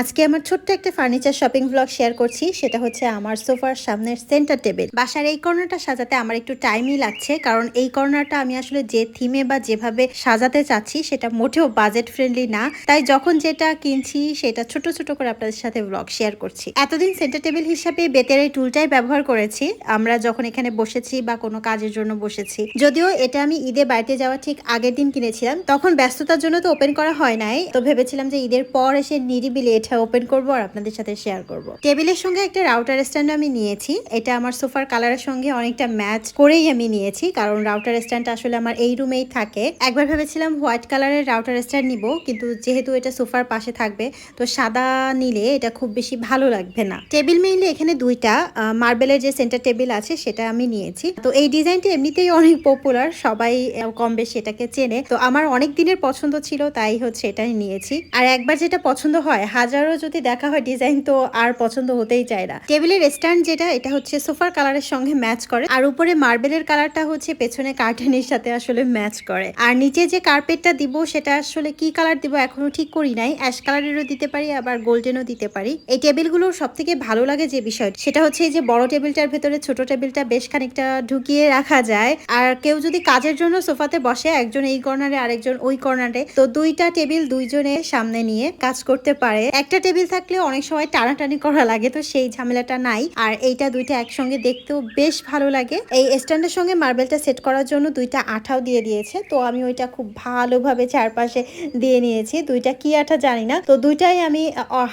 আজকে আমার ছোট্ট একটা ফার্নিচার শপিং ব্লগ শেয়ার করছি, সেটা হচ্ছে আমার সোফার সামনের সেন্টার টেবিল বাসার এই কর্নারটা সাজাতে আমার একটু টাইমই লাগছে, কারণ এই কর্নারটা আমি আসলে যে থিমে বা যেভাবে সাজাতে চাচ্ছি, সেটা মোটেও বাজেট ফ্রেন্ডলি না। তাই যখন যেটা কিনছি, সেটা ছোট ছোট করে আপনাদের সাথে ব্লগ শেয়ার করছি। এতদিন সেন্টার টেবিল হিসাবে বেতের এই টুলটাই ব্যবহার করেছি। আমরা যখন এখানে বসেছি বা কোনো কাজের জন্য বসেছি, যদিও এটা আমি ঈদে বাড়িতে যাওয়ার ঠিক আগের দিন কিনেছিলাম, তখন ব্যস্ততার জন্য তো ওপেন করা হয় নাই। তো ভেবেছিলাম যে ঈদের পর এসে নিরিবিলি এটা ওপেন করব আর আপনাদের সাথে শেয়ার করব। টেবিলের সঙ্গে একটা রাউটার স্ট্যান্ড আমি নিয়েছি। এটা আমার সোফার কালারের সঙ্গে অনেকটা ম্যাচ করেই আমি নিয়েছি, কারণ রাউটার স্ট্যান্ড আসলে আমার এই রুমেই থাকে। একবার ভেবেছিলাম হোয়াইট কালারের রাউটার স্ট্যান্ড নিব, কিন্তু যেহেতু এটা সোফার পাশে থাকবে, তো সাদা নিলে এটা খুব বেশি ভালো লাগবে না। টেবিল মেইনলি এখানে দুইটা মার্বেলের যে সেন্টার টেবিল আছে সেটা আমি নিয়েছি। তো এই ডিজাইনটা এমনিতেই অনেক পপুলার সবাই কম বেশি এটাকে চেনে। তো আমার অনেক দিনের পছন্দ ছিল, তাই হচ্ছে এটাই নিয়েছি। আর একবার যেটা পছন্দ হয়, হাজারো যদি দেখা হয় ডিজাইন তো আর পছন্দ হতেই চায় না। টেবিলের স্ট্যান্ড যেটা, এটা হচ্ছে সোফার কালারের সঙ্গে ম্যাচ করে। আর উপরে মার্বেলের কালারটা হচ্ছে পেছনে কার্টেনের সাথে আসলে ম্যাচ করে। আর নিচে যে কার্পেটটা দিব, সেটা আসলে কি কালার দিব এখনও ঠিক করি নাই। অ্যাশ কালারেরও দিতে পারি, আবার গোল্ডেনও দিতে পারি। এই টেবিলগুলো সব থেকে ভালো লাগে যে বিষয় সেটা হচ্ছে এই যে বড় টেবিলটার ভেতরে ছোট টেবিলটা বেশ খানিকটা ঢুকিয়ে রাখা যায়। আর কেউ যদি কাজের জন্য সোফাতে বসে, একজন এই কর্নারে আরেকজন ওই কর্নারে তো দুইটা টেবিল দুইজনে সামনে নিয়ে কাজ করতে পারে। একটা টেবিল থাকলে অনেক সময় টানাটানি করা লাগে, তো সেই ঝামেলাটা নাই। আর এইটা দুইটা একসঙ্গে দেখতেও বেশ ভালো লাগে। এই স্ট্যান্ডের সঙ্গে মার্বেলটা সেট করার জন্য দুইটা আঠাও দিয়ে দিয়েছে, তো আমি ওইটা খুব ভালোভাবে চারপাশে দিয়ে নিয়েছি। দুইটা কি আঠা জানি না, তো দুইটাই আমি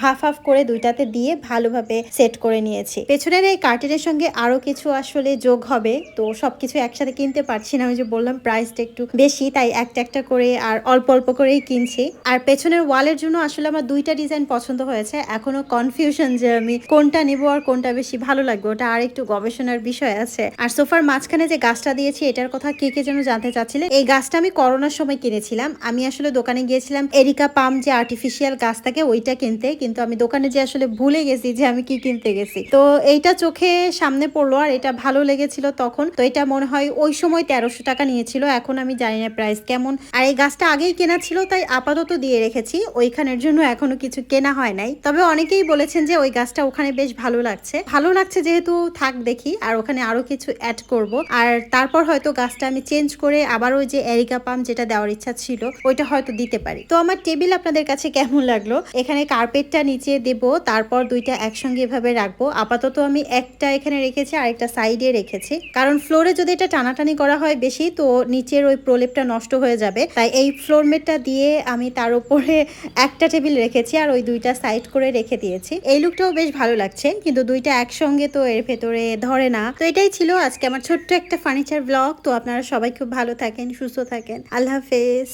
হাফ হাফ করে দুইটাতে দিয়ে ভালোভাবে সেট করে নিয়েছি। পেছনের এই কার্টেনের সঙ্গে আরও কিছু আসলে যোগ হবে, তো সবকিছু একসাথে কিনতে পারছি না আমি যে বললাম প্রাইসটা একটু বেশি, তাই একটা একটা করে আর অল্প অল্প করেই কিনছি। আর পেছনের ওয়ালের জন্য আসলে আমার দুইটা ডিজাইন পছন্দ হয়েছে। এখনও কনফিউশন যে আমি কোনটা নিব আর কোনটা বেশি ভালো লাগবে, ওটা আর একটু গবেষণার বিষয় আছে। আর সোফার মাঝখানে যে গাছটা দিয়েছি, এটার কথা কে কে যেন জানতে চাচ্ছিলেন, এই গাছটা আমি করোনার সময় কিনেছিলাম। আমি আসলে দোকানে গিয়েছিলাম এরিকা পাম যে আর্টিফিশিয়াল গাছ থাকে, ওইটা কিনতে। কিন্তু আমি দোকানে যে আসলে ভুলে গেছি যে আমি কি কিনতে গেছি। তো এইটা চোখে সামনে পড়ল আর এটা ভালো লেগেছিল তখন। তো এটা মনে হয় ওই সময় তেরোশো টাকা নিয়েছিল, এখন আমি জানি না প্রাইস কেমন। আর এই গাছটা আগেই কেনা ছিল, তাই আপাতত দিয়ে রেখেছি। ওইখানের জন্য এখনও কিছু কেনা হয় নাই। তবে অনেকেই বলেছেন যে ওই গাছটা ওখানে বেশ ভালো লাগছে। ভালো লাগছে যেহেতু থাক দেখি, আর ওখানে আরও কিছু অ্যাড করব। আর তারপর হয়তো গাছটা আমি চেঞ্জ করে আবার ওই যে এরিকা পাম যেটা দেওয়ার ইচ্ছা ছিল, ওইটা হয়তো দিতে পারি। তো আমার টেবিল আপনাদের কাছে কেমন লাগল? এখানে কার্পেটটা নিচে দেব, তারপর দুইটা একসঙ্গে এভাবে রাখব। আপাতত আমি একটা এখানে রেখেছি আর একটা সাইডে রেখেছি। কারণ ফ্লোরে যদি এটা টানাটানি করা হয় বেশি, তো নিচের ওই প্রলেপটা নষ্ট হয়ে যাবে। তাই এই ফ্লোর মেটটা দিয়ে আমি তার উপরে একটা টেবিল রেখেছি, আর ওই দুইটা সাইড করে রেখে দিয়েছি। এই লুকটাও বেশ ভালো লাগছে, কিন্তু দুইটা একসঙ্গে তো এর ভেতরে ধরে না। তো এটাই ছিল আজকে আমার ছোট্ট একটা ফার্নিচার ব্লগ তো আপনারা সবাই খুব ভালো থাকেন, সুস্থ থাকেন। আল্লাহ হাফেজ।